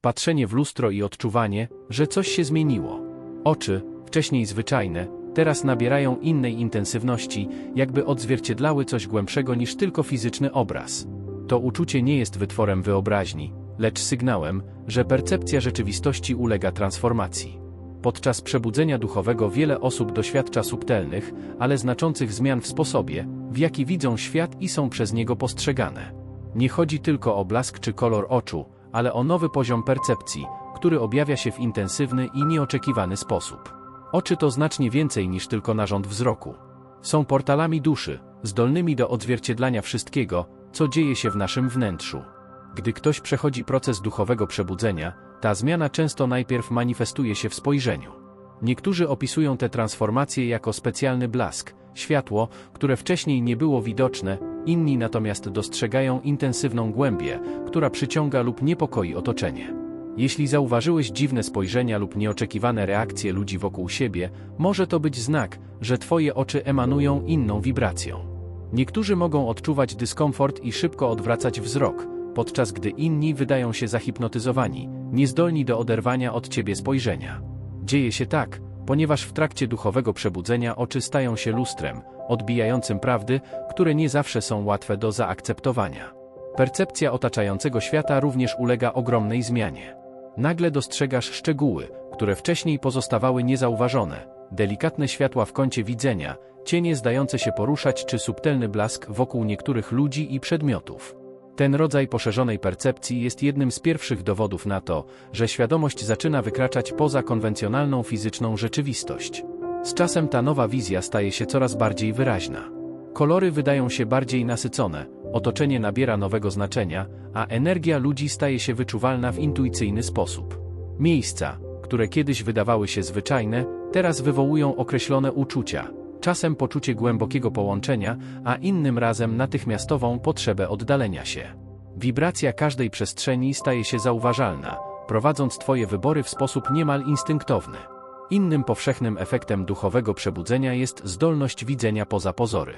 Patrzenie w lustro i odczuwanie, że coś się zmieniło. Oczy, wcześniej zwyczajne, teraz nabierają innej intensywności, jakby odzwierciedlały coś głębszego niż tylko fizyczny obraz. To uczucie nie jest wytworem wyobraźni, lecz sygnałem, że percepcja rzeczywistości ulega transformacji. Podczas przebudzenia duchowego wiele osób doświadcza subtelnych, ale znaczących zmian w sposobie, w jaki widzą świat i są przez niego postrzegane. Nie chodzi tylko o blask czy kolor oczu, ale o nowy poziom percepcji, który objawia się w intensywny i nieoczekiwany sposób. Oczy to znacznie więcej niż tylko narząd wzroku. Są portalami duszy, zdolnymi do odzwierciedlania wszystkiego, co dzieje się w naszym wnętrzu. Gdy ktoś przechodzi proces duchowego przebudzenia, ta zmiana często najpierw manifestuje się w spojrzeniu. Niektórzy opisują te transformacje jako specjalny blask, światło, które wcześniej nie było widoczne, inni natomiast dostrzegają intensywną głębię, która przyciąga lub niepokoi otoczenie. Jeśli zauważyłeś dziwne spojrzenia lub nieoczekiwane reakcje ludzi wokół siebie, może to być znak, że Twoje oczy emanują inną wibracją. Niektórzy mogą odczuwać dyskomfort i szybko odwracać wzrok, podczas gdy inni wydają się zahipnotyzowani, niezdolni do oderwania od Ciebie spojrzenia. Dzieje się tak, ponieważ w trakcie duchowego przebudzenia oczy stają się lustrem, odbijającym prawdy, które nie zawsze są łatwe do zaakceptowania. Percepcja otaczającego świata również ulega ogromnej zmianie. Nagle dostrzegasz szczegóły, które wcześniej pozostawały niezauważone, delikatne światła w kącie widzenia, cienie zdające się poruszać czy subtelny blask wokół niektórych ludzi i przedmiotów. Ten rodzaj poszerzonej percepcji jest jednym z pierwszych dowodów na to, że świadomość zaczyna wykraczać poza konwencjonalną fizyczną rzeczywistość. Z czasem ta nowa wizja staje się coraz bardziej wyraźna. Kolory wydają się bardziej nasycone, otoczenie nabiera nowego znaczenia, a energia ludzi staje się wyczuwalna w intuicyjny sposób. Miejsca, które kiedyś wydawały się zwyczajne, teraz wywołują określone uczucia, czasem poczucie głębokiego połączenia, a innym razem natychmiastową potrzebę oddalenia się. Wibracja każdej przestrzeni staje się zauważalna, prowadząc Twoje wybory w sposób niemal instynktowny. Innym powszechnym efektem duchowego przebudzenia jest zdolność widzenia poza pozory.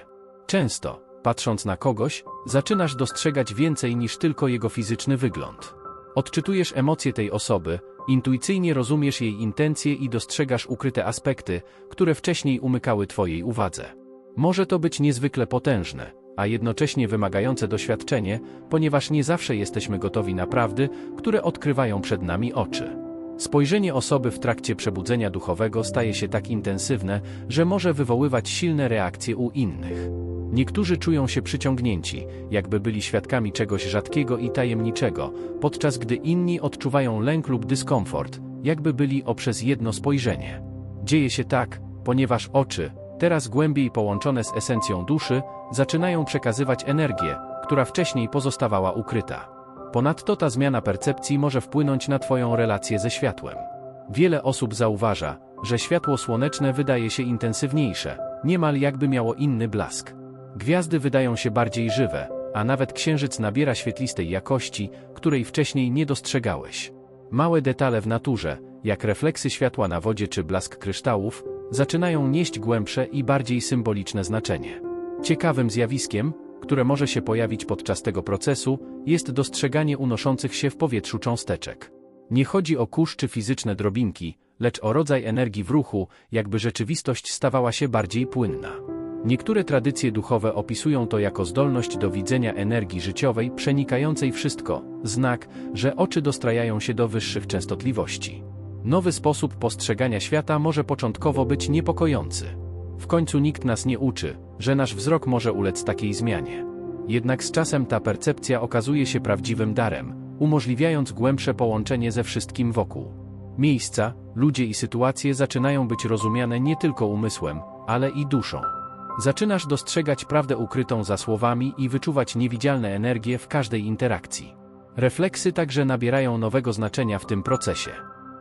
Często, patrząc na kogoś, zaczynasz dostrzegać więcej niż tylko jego fizyczny wygląd. Odczytujesz emocje tej osoby, intuicyjnie rozumiesz jej intencje i dostrzegasz ukryte aspekty, które wcześniej umykały Twojej uwadze. Może to być niezwykle potężne, a jednocześnie wymagające doświadczenie, ponieważ nie zawsze jesteśmy gotowi na prawdy, które odkrywają przed nami oczy. Spojrzenie osoby w trakcie przebudzenia duchowego staje się tak intensywne, że może wywoływać silne reakcje u innych. Niektórzy czują się przyciągnięci, jakby byli świadkami czegoś rzadkiego i tajemniczego, podczas gdy inni odczuwają lęk lub dyskomfort, jakby byli o przez jedno spojrzenie. Dzieje się tak, ponieważ oczy, teraz głębiej połączone z esencją duszy, zaczynają przekazywać energię, która wcześniej pozostawała ukryta. Ponadto ta zmiana percepcji może wpłynąć na Twoją relację ze światłem. Wiele osób zauważa, że światło słoneczne wydaje się intensywniejsze, niemal jakby miało inny blask. Gwiazdy wydają się bardziej żywe, a nawet księżyc nabiera świetlistej jakości, której wcześniej nie dostrzegałeś. Małe detale w naturze, jak refleksy światła na wodzie czy blask kryształów, zaczynają nieść głębsze i bardziej symboliczne znaczenie. Ciekawym zjawiskiem, które może się pojawić podczas tego procesu, jest dostrzeganie unoszących się w powietrzu cząsteczek. Nie chodzi o kurz czy fizyczne drobinki, lecz o rodzaj energii w ruchu, jakby rzeczywistość stawała się bardziej płynna. Niektóre tradycje duchowe opisują to jako zdolność do widzenia energii życiowej przenikającej wszystko, znak, że oczy dostrajają się do wyższych częstotliwości. Nowy sposób postrzegania świata może początkowo być niepokojący. W końcu nikt nas nie uczy, że nasz wzrok może ulec takiej zmianie. Jednak z czasem ta percepcja okazuje się prawdziwym darem, umożliwiając głębsze połączenie ze wszystkim wokół. Miejsca, ludzie i sytuacje zaczynają być rozumiane nie tylko umysłem, ale i duszą. Zaczynasz dostrzegać prawdę ukrytą za słowami i wyczuwać niewidzialne energie w każdej interakcji. Refleksy także nabierają nowego znaczenia w tym procesie.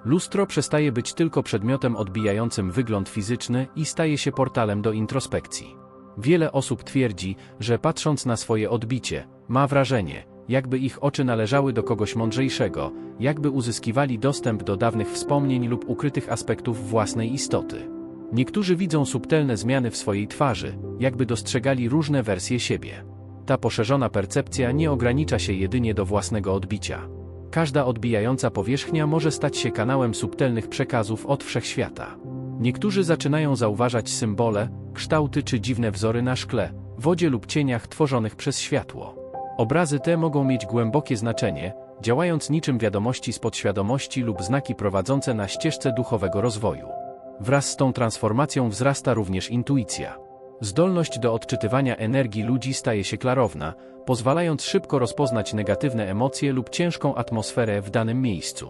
Lustro przestaje być tylko przedmiotem odbijającym wygląd fizyczny i staje się portalem do introspekcji. Wiele osób twierdzi, że patrząc na swoje odbicie, ma wrażenie, jakby ich oczy należały do kogoś mądrzejszego, jakby uzyskiwali dostęp do dawnych wspomnień lub ukrytych aspektów własnej istoty. Niektórzy widzą subtelne zmiany w swojej twarzy, jakby dostrzegali różne wersje siebie. Ta poszerzona percepcja nie ogranicza się jedynie do własnego odbicia. Każda odbijająca powierzchnia może stać się kanałem subtelnych przekazów od wszechświata. Niektórzy zaczynają zauważać symbole, kształty czy dziwne wzory na szkle, wodzie lub cieniach tworzonych przez światło. Obrazy te mogą mieć głębokie znaczenie, działając niczym wiadomości z podświadomości lub znaki prowadzące na ścieżce duchowego rozwoju. Wraz z tą transformacją wzrasta również intuicja. Zdolność do odczytywania energii ludzi staje się klarowna, pozwalając szybko rozpoznać negatywne emocje lub ciężką atmosferę w danym miejscu.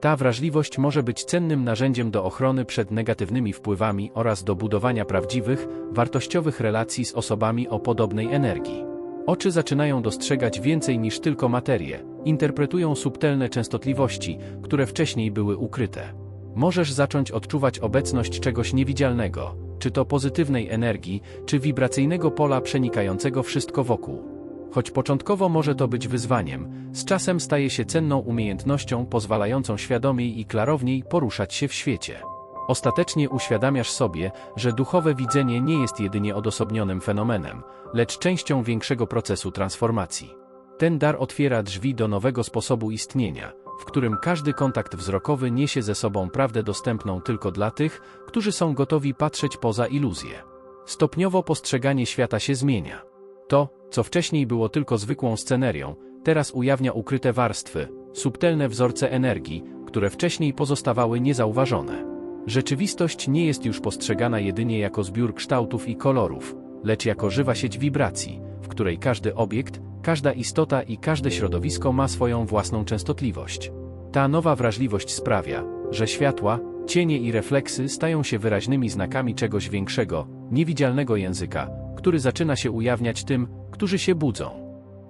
Ta wrażliwość może być cennym narzędziem do ochrony przed negatywnymi wpływami oraz do budowania prawdziwych, wartościowych relacji z osobami o podobnej energii. Oczy zaczynają dostrzegać więcej niż tylko materię, interpretują subtelne częstotliwości, które wcześniej były ukryte. Możesz zacząć odczuwać obecność czegoś niewidzialnego, czy to pozytywnej energii, czy wibracyjnego pola przenikającego wszystko wokół. Choć początkowo może to być wyzwaniem, z czasem staje się cenną umiejętnością pozwalającą świadomiej i klarowniej poruszać się w świecie. Ostatecznie uświadamiasz sobie, że duchowe widzenie nie jest jedynie odosobnionym fenomenem, lecz częścią większego procesu transformacji. Ten dar otwiera drzwi do nowego sposobu istnienia, w którym każdy kontakt wzrokowy niesie ze sobą prawdę dostępną tylko dla tych, którzy są gotowi patrzeć poza iluzję. Stopniowo postrzeganie świata się zmienia. To, co wcześniej było tylko zwykłą scenerią, teraz ujawnia ukryte warstwy, subtelne wzorce energii, które wcześniej pozostawały niezauważone. Rzeczywistość nie jest już postrzegana jedynie jako zbiór kształtów i kolorów, lecz jako żywa sieć wibracji, w której każdy obiekt, każda istota i każde środowisko ma swoją własną częstotliwość. Ta nowa wrażliwość sprawia, że światła, cienie i refleksy stają się wyraźnymi znakami czegoś większego, niewidzialnego języka, który zaczyna się ujawniać tym, którzy się budzą.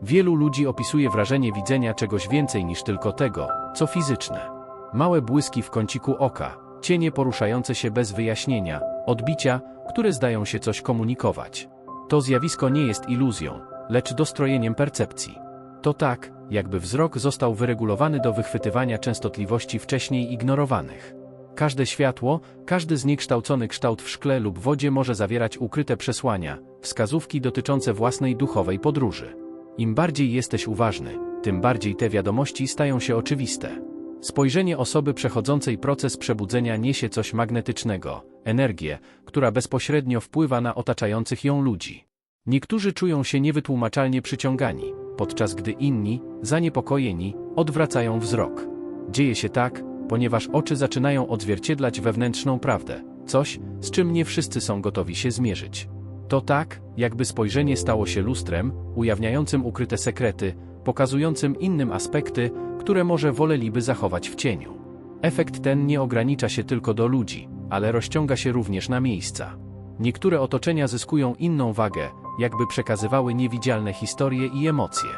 Wielu ludzi opisuje wrażenie widzenia czegoś więcej niż tylko tego, co fizyczne. Małe błyski w kąciku oka, cienie poruszające się bez wyjaśnienia, odbicia, które zdają się coś komunikować. To zjawisko nie jest iluzją, lecz dostrojeniem percepcji. To tak, jakby wzrok został wyregulowany do wychwytywania częstotliwości wcześniej ignorowanych. Każde światło, każdy zniekształcony kształt w szkle lub wodzie może zawierać ukryte przesłania, wskazówki dotyczące własnej duchowej podróży. Im bardziej jesteś uważny, tym bardziej te wiadomości stają się oczywiste. Spojrzenie osoby przechodzącej proces przebudzenia niesie coś magnetycznego, energię, która bezpośrednio wpływa na otaczających ją ludzi. Niektórzy czują się niewytłumaczalnie przyciągani, podczas gdy inni, zaniepokojeni, odwracają wzrok. Dzieje się tak, ponieważ oczy zaczynają odzwierciedlać wewnętrzną prawdę, coś, z czym nie wszyscy są gotowi się zmierzyć. To tak, jakby spojrzenie stało się lustrem, ujawniającym ukryte sekrety, pokazującym innym aspekty, które może woleliby zachować w cieniu. Efekt ten nie ogranicza się tylko do ludzi, ale rozciąga się również na miejsca. Niektóre otoczenia zyskują inną wagę, jakby przekazywały niewidzialne historie i emocje.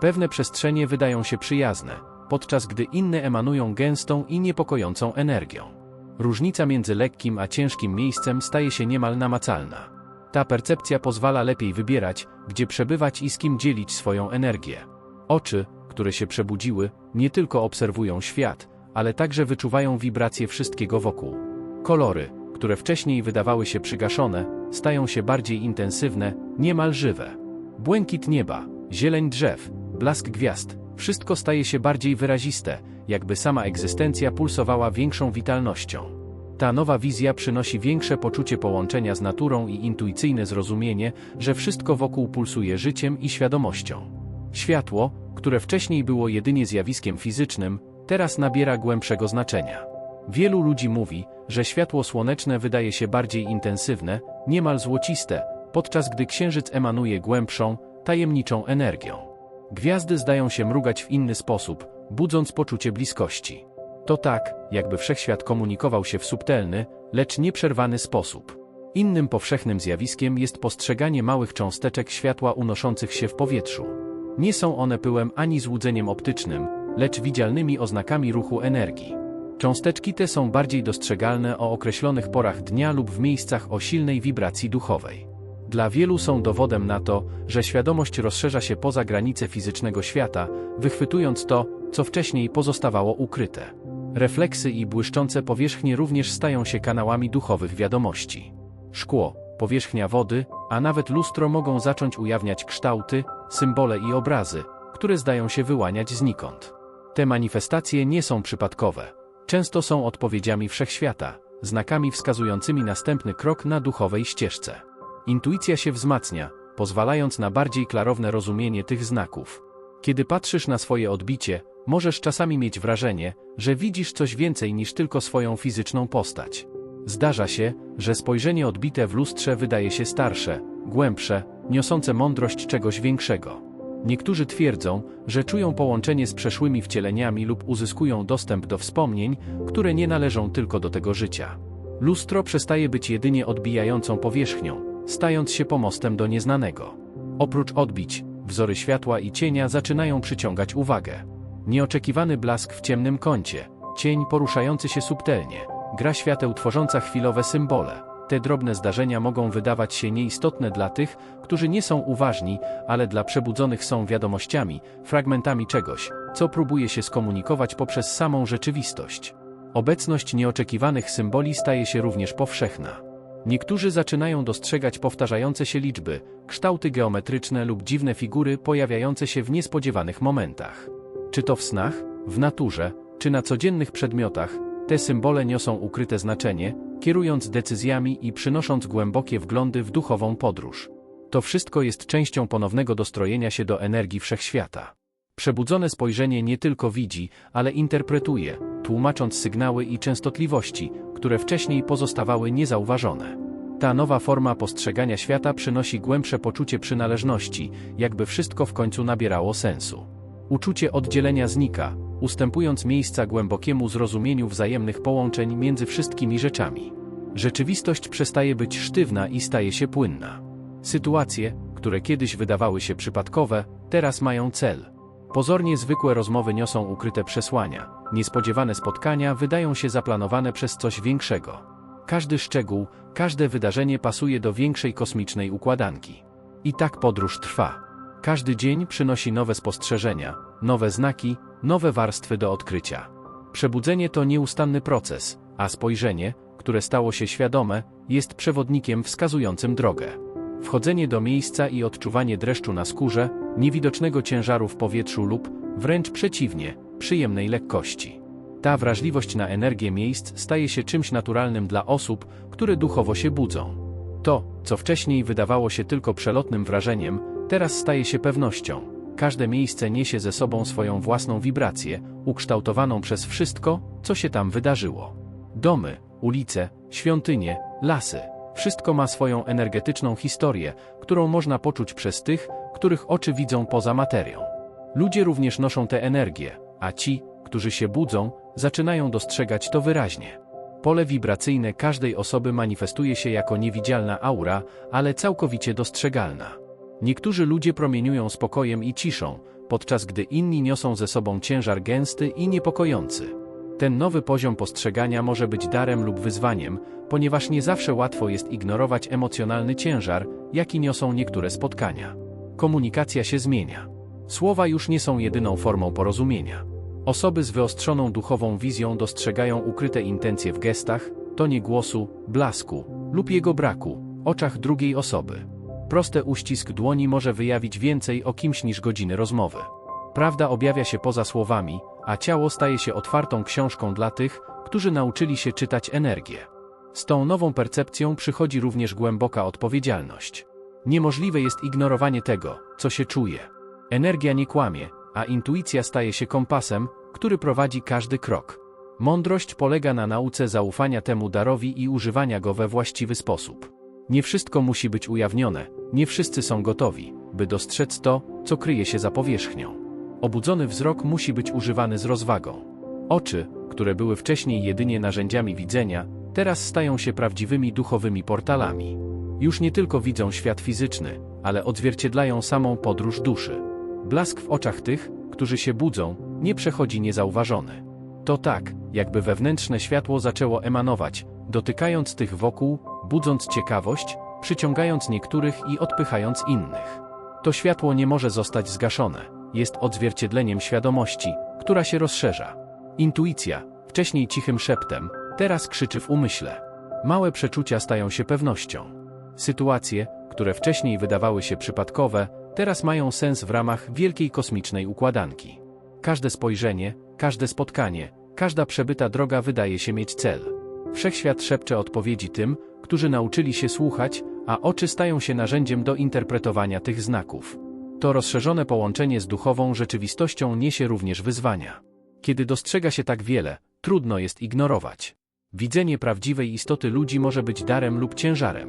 Pewne przestrzenie wydają się przyjazne, podczas gdy inne emanują gęstą i niepokojącą energią. Różnica między lekkim a ciężkim miejscem staje się niemal namacalna. Ta percepcja pozwala lepiej wybierać, gdzie przebywać i z kim dzielić swoją energię. Oczy, które się przebudziły, nie tylko obserwują świat, ale także wyczuwają wibracje wszystkiego wokół. Kolory, które wcześniej wydawały się przygaszone, stają się bardziej intensywne, niemal żywe. Błękit nieba, zieleń drzew, blask gwiazd, wszystko staje się bardziej wyraziste, jakby sama egzystencja pulsowała większą witalnością. Ta nowa wizja przynosi większe poczucie połączenia z naturą i intuicyjne zrozumienie, że wszystko wokół pulsuje życiem i świadomością. Światło, które wcześniej było jedynie zjawiskiem fizycznym, teraz nabiera głębszego znaczenia. Wielu ludzi mówi, że światło słoneczne wydaje się bardziej intensywne, niemal złociste, podczas gdy księżyc emanuje głębszą, tajemniczą energią. Gwiazdy zdają się mrugać w inny sposób, budząc poczucie bliskości. To tak, jakby wszechświat komunikował się w subtelny, lecz nieprzerwany sposób. Innym powszechnym zjawiskiem jest postrzeganie małych cząsteczek światła unoszących się w powietrzu. Nie są one pyłem ani złudzeniem optycznym, lecz widzialnymi oznakami ruchu energii. Cząsteczki te są bardziej dostrzegalne o określonych porach dnia lub w miejscach o silnej wibracji duchowej. Dla wielu są dowodem na to, że świadomość rozszerza się poza granice fizycznego świata, wychwytując to, co wcześniej pozostawało ukryte. Refleksy i błyszczące powierzchnie również stają się kanałami duchowych wiadomości. Szkło, powierzchnia wody, a nawet lustro mogą zacząć ujawniać kształty, symbole i obrazy, które zdają się wyłaniać znikąd. Te manifestacje nie są przypadkowe. Często są odpowiedziami wszechświata, znakami wskazującymi następny krok na duchowej ścieżce. Intuicja się wzmacnia, pozwalając na bardziej klarowne rozumienie tych znaków. Kiedy patrzysz na swoje odbicie, możesz czasami mieć wrażenie, że widzisz coś więcej niż tylko swoją fizyczną postać. Zdarza się, że spojrzenie odbite w lustrze wydaje się starsze, głębsze, niosące mądrość czegoś większego. Niektórzy twierdzą, że czują połączenie z przeszłymi wcieleniami lub uzyskują dostęp do wspomnień, które nie należą tylko do tego życia. Lustro przestaje być jedynie odbijającą powierzchnią, stając się pomostem do nieznanego. Oprócz odbić, wzory światła i cienia zaczynają przyciągać uwagę. Nieoczekiwany blask w ciemnym kącie, cień poruszający się subtelnie, gra świateł tworząca chwilowe symbole. Te drobne zdarzenia mogą wydawać się nieistotne dla tych, którzy nie są uważni, ale dla przebudzonych są wiadomościami, fragmentami czegoś, co próbuje się skomunikować poprzez samą rzeczywistość. Obecność nieoczekiwanych symboli staje się również powszechna. Niektórzy zaczynają dostrzegać powtarzające się liczby, kształty geometryczne lub dziwne figury pojawiające się w niespodziewanych momentach. Czy to w snach, w naturze, czy na codziennych przedmiotach, te symbole niosą ukryte znaczenie, kierując decyzjami i przynosząc głębokie wglądy w duchową podróż. To wszystko jest częścią ponownego dostrojenia się do energii wszechświata. Przebudzone spojrzenie nie tylko widzi, ale interpretuje, tłumacząc sygnały i częstotliwości, które wcześniej pozostawały niezauważone. Ta nowa forma postrzegania świata przynosi głębsze poczucie przynależności, jakby wszystko w końcu nabierało sensu. Uczucie oddzielenia znika, ustępując miejsca głębokiemu zrozumieniu wzajemnych połączeń między wszystkimi rzeczami. Rzeczywistość przestaje być sztywna i staje się płynna. Sytuacje, które kiedyś wydawały się przypadkowe, teraz mają cel. Pozornie zwykłe rozmowy niosą ukryte przesłania, niespodziewane spotkania wydają się zaplanowane przez coś większego. Każdy szczegół, każde wydarzenie pasuje do większej kosmicznej układanki. I tak podróż trwa. Każdy dzień przynosi nowe spostrzeżenia, nowe znaki, nowe warstwy do odkrycia. Przebudzenie to nieustanny proces, a spojrzenie, które stało się świadome, jest przewodnikiem wskazującym drogę. Wchodzenie do miejsca i odczuwanie dreszczu na skórze, niewidocznego ciężaru w powietrzu lub, wręcz przeciwnie, przyjemnej lekkości. Ta wrażliwość na energię miejsc staje się czymś naturalnym dla osób, które duchowo się budzą. To, co wcześniej wydawało się tylko przelotnym wrażeniem, teraz staje się pewnością. Każde miejsce niesie ze sobą swoją własną wibrację, ukształtowaną przez wszystko, co się tam wydarzyło. Domy, ulice, świątynie, lasy wszystko ma swoją energetyczną historię, którą można poczuć przez tych, których oczy widzą poza materią. Ludzie również noszą tę energię, a ci, którzy się budzą, zaczynają dostrzegać to wyraźnie. Pole wibracyjne każdej osoby manifestuje się jako niewidzialna aura, ale całkowicie dostrzegalna. Niektórzy ludzie promieniują spokojem i ciszą, podczas gdy inni niosą ze sobą ciężar gęsty i niepokojący. Ten nowy poziom postrzegania może być darem lub wyzwaniem, ponieważ nie zawsze łatwo jest ignorować emocjonalny ciężar, jaki niosą niektóre spotkania. Komunikacja się zmienia. Słowa już nie są jedyną formą porozumienia. Osoby z wyostrzoną duchową wizją dostrzegają ukryte intencje w gestach, tonie głosu, blasku lub jego braku, oczach drugiej osoby. Prosty uścisk dłoni może wyjawić więcej o kimś niż godziny rozmowy. Prawda objawia się poza słowami, a ciało staje się otwartą książką dla tych, którzy nauczyli się czytać energię. Z tą nową percepcją przychodzi również głęboka odpowiedzialność. Niemożliwe jest ignorowanie tego, co się czuje. Energia nie kłamie, a intuicja staje się kompasem, który prowadzi każdy krok. Mądrość polega na nauce zaufania temu darowi i używania go we właściwy sposób. Nie wszystko musi być ujawnione, nie wszyscy są gotowi, by dostrzec to, co kryje się za powierzchnią. Obudzony wzrok musi być używany z rozwagą. Oczy, które były wcześniej jedynie narzędziami widzenia, teraz stają się prawdziwymi duchowymi portalami. Już nie tylko widzą świat fizyczny, ale odzwierciedlają samą podróż duszy. Blask w oczach tych, którzy się budzą, nie przechodzi niezauważony. To tak, jakby wewnętrzne światło zaczęło emanować, dotykając tych wokół, budząc ciekawość, przyciągając niektórych i odpychając innych. To światło nie może zostać zgaszone, jest odzwierciedleniem świadomości, która się rozszerza. Intuicja, wcześniej cichym szeptem, teraz krzyczy w umyśle. Małe przeczucia stają się pewnością. Sytuacje, które wcześniej wydawały się przypadkowe, teraz mają sens w ramach wielkiej kosmicznej układanki. Każde spojrzenie, każde spotkanie, każda przebyta droga wydaje się mieć cel. Wszechświat szepcze odpowiedzi tym, którzy nauczyli się słuchać, a oczy stają się narzędziem do interpretowania tych znaków. To rozszerzone połączenie z duchową rzeczywistością niesie również wyzwania. Kiedy dostrzega się tak wiele, trudno jest ignorować. Widzenie prawdziwej istoty ludzi może być darem lub ciężarem.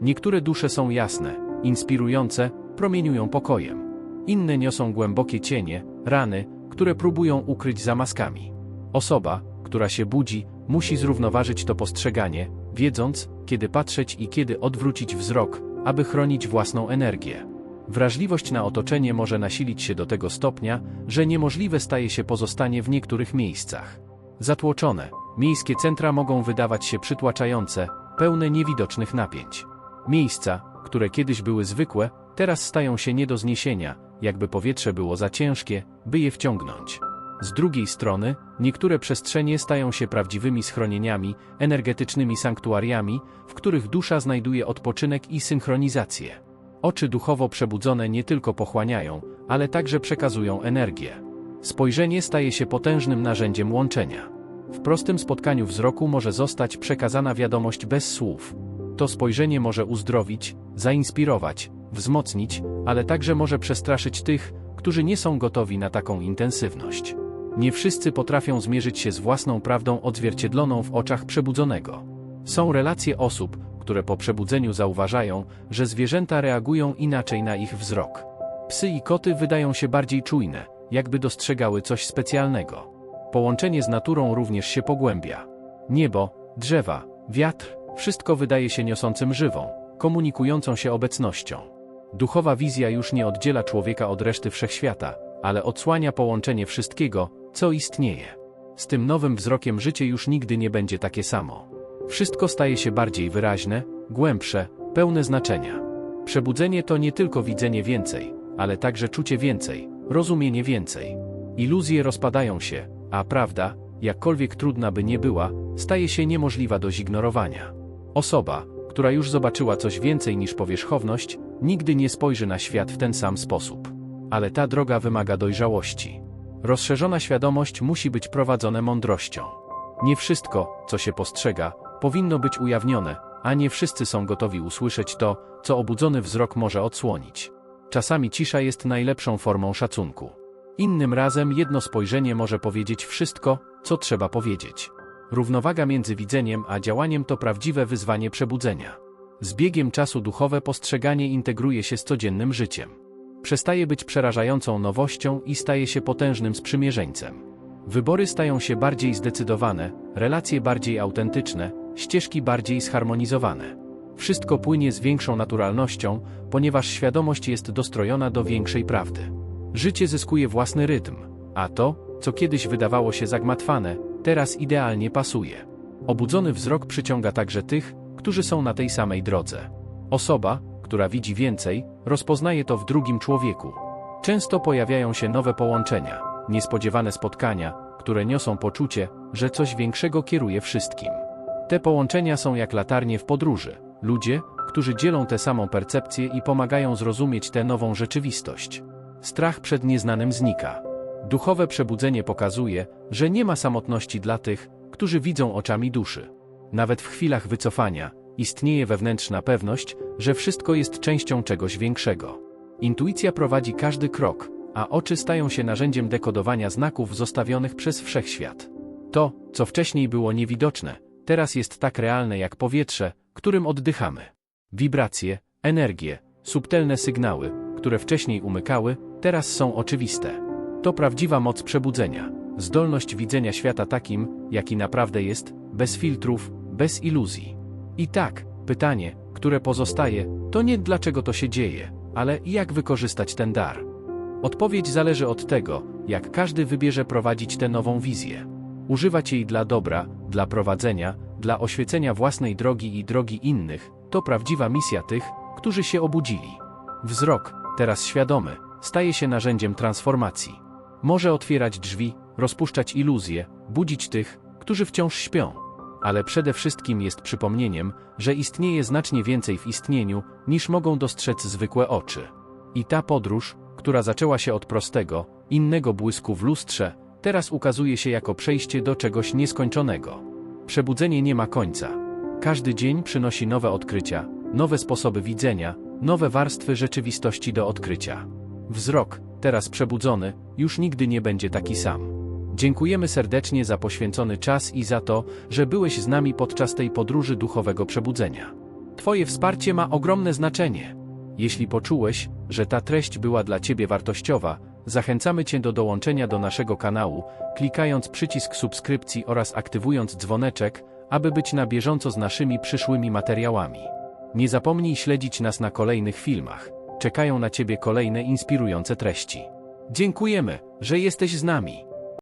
Niektóre dusze są jasne, inspirujące, promieniują pokojem. Inne niosą głębokie cienie, rany, które próbują ukryć za maskami. Osoba, która się budzi, musi zrównoważyć to postrzeganie, wiedząc, kiedy patrzeć i kiedy odwrócić wzrok, aby chronić własną energię. Wrażliwość na otoczenie może nasilić się do tego stopnia, że niemożliwe staje się pozostanie w niektórych miejscach. Zatłoczone, miejskie centra mogą wydawać się przytłaczające, pełne niewidocznych napięć. Miejsca, które kiedyś były zwykłe, teraz stają się nie do zniesienia, jakby powietrze było za ciężkie, by je wciągnąć. Z drugiej strony, niektóre przestrzenie stają się prawdziwymi schronieniami, energetycznymi sanktuariami, w których dusza znajduje odpoczynek i synchronizację. Oczy duchowo przebudzone nie tylko pochłaniają, ale także przekazują energię. Spojrzenie staje się potężnym narzędziem łączenia. W prostym spotkaniu wzroku może zostać przekazana wiadomość bez słów. To spojrzenie może uzdrowić, zainspirować, wzmocnić, ale także może przestraszyć tych, którzy nie są gotowi na taką intensywność. Nie wszyscy potrafią zmierzyć się z własną prawdą odzwierciedloną w oczach przebudzonego. Są relacje osób, które po przebudzeniu zauważają, że zwierzęta reagują inaczej na ich wzrok. Psy i koty wydają się bardziej czujne, jakby dostrzegały coś specjalnego. Połączenie z naturą również się pogłębia. Niebo, drzewa, wiatr, wszystko wydaje się niosącym żywą, komunikującą się obecnością. Duchowa wizja już nie oddziela człowieka od reszty wszechświata, ale odsłania połączenie wszystkiego, co istnieje. Z tym nowym wzrokiem życie już nigdy nie będzie takie samo. Wszystko staje się bardziej wyraźne, głębsze, pełne znaczenia. Przebudzenie to nie tylko widzenie więcej, ale także czucie więcej, rozumienie więcej. Iluzje rozpadają się, a prawda, jakkolwiek trudna by nie była, staje się niemożliwa do zignorowania. Osoba, która już zobaczyła coś więcej niż powierzchowność, nigdy nie spojrzy na świat w ten sam sposób. Ale ta droga wymaga dojrzałości. Rozszerzona świadomość musi być prowadzone mądrością. Nie wszystko, co się postrzega, powinno być ujawnione, a nie wszyscy są gotowi usłyszeć to, co obudzony wzrok może odsłonić. Czasami cisza jest najlepszą formą szacunku. Innym razem jedno spojrzenie może powiedzieć wszystko, co trzeba powiedzieć. Równowaga między widzeniem a działaniem to prawdziwe wyzwanie przebudzenia. Z biegiem czasu duchowe postrzeganie integruje się z codziennym życiem. Przestaje być przerażającą nowością i staje się potężnym sprzymierzeńcem. Wybory stają się bardziej zdecydowane, relacje bardziej autentyczne, ścieżki bardziej zharmonizowane. Wszystko płynie z większą naturalnością, ponieważ świadomość jest dostrojona do większej prawdy. Życie zyskuje własny rytm, a to, co kiedyś wydawało się zagmatwane, teraz idealnie pasuje. Obudzony wzrok przyciąga także tych, którzy są na tej samej drodze. Osoba, która widzi więcej, rozpoznaje to w drugim człowieku. Często pojawiają się nowe połączenia, niespodziewane spotkania, które niosą poczucie, że coś większego kieruje wszystkim. Te połączenia są jak latarnie w podróży. Ludzie, którzy dzielą tę samą percepcję i pomagają zrozumieć tę nową rzeczywistość. Strach przed nieznanym znika. Duchowe przebudzenie pokazuje, że nie ma samotności dla tych, którzy widzą oczami duszy. Nawet w chwilach wycofania, istnieje wewnętrzna pewność, że wszystko jest częścią czegoś większego. Intuicja prowadzi każdy krok, a oczy stają się narzędziem dekodowania znaków zostawionych przez wszechświat. To, co wcześniej było niewidoczne, teraz jest tak realne jak powietrze, którym oddychamy. Wibracje, energie, subtelne sygnały, które wcześniej umykały, teraz są oczywiste. To prawdziwa moc przebudzenia, zdolność widzenia świata takim, jaki naprawdę jest, bez filtrów, bez iluzji. I tak, pytanie, które pozostaje, to nie dlaczego to się dzieje, ale jak wykorzystać ten dar. Odpowiedź zależy od tego, jak każdy wybierze prowadzić tę nową wizję. Używać jej dla dobra, dla prowadzenia, dla oświecenia własnej drogi i drogi innych, to prawdziwa misja tych, którzy się obudzili. Wzrok, teraz świadomy, staje się narzędziem transformacji. Może otwierać drzwi, rozpuszczać iluzje, budzić tych, którzy wciąż śpią. Ale przede wszystkim jest przypomnieniem, że istnieje znacznie więcej w istnieniu, niż mogą dostrzec zwykłe oczy. I ta podróż, która zaczęła się od prostego, innego błysku w lustrze, teraz ukazuje się jako przejście do czegoś nieskończonego. Przebudzenie nie ma końca. Każdy dzień przynosi nowe odkrycia, nowe sposoby widzenia, nowe warstwy rzeczywistości do odkrycia. Wzrok, teraz przebudzony, już nigdy nie będzie taki sam. Dziękujemy serdecznie za poświęcony czas i za to, że byłeś z nami podczas tej podróży duchowego przebudzenia. Twoje wsparcie ma ogromne znaczenie. Jeśli poczułeś, że ta treść była dla Ciebie wartościowa, zachęcamy Cię do dołączenia do naszego kanału, klikając przycisk subskrypcji oraz aktywując dzwoneczek, aby być na bieżąco z naszymi przyszłymi materiałami. Nie zapomnij śledzić nas na kolejnych filmach. Czekają na Ciebie kolejne inspirujące treści. Dziękujemy, że jesteś z nami.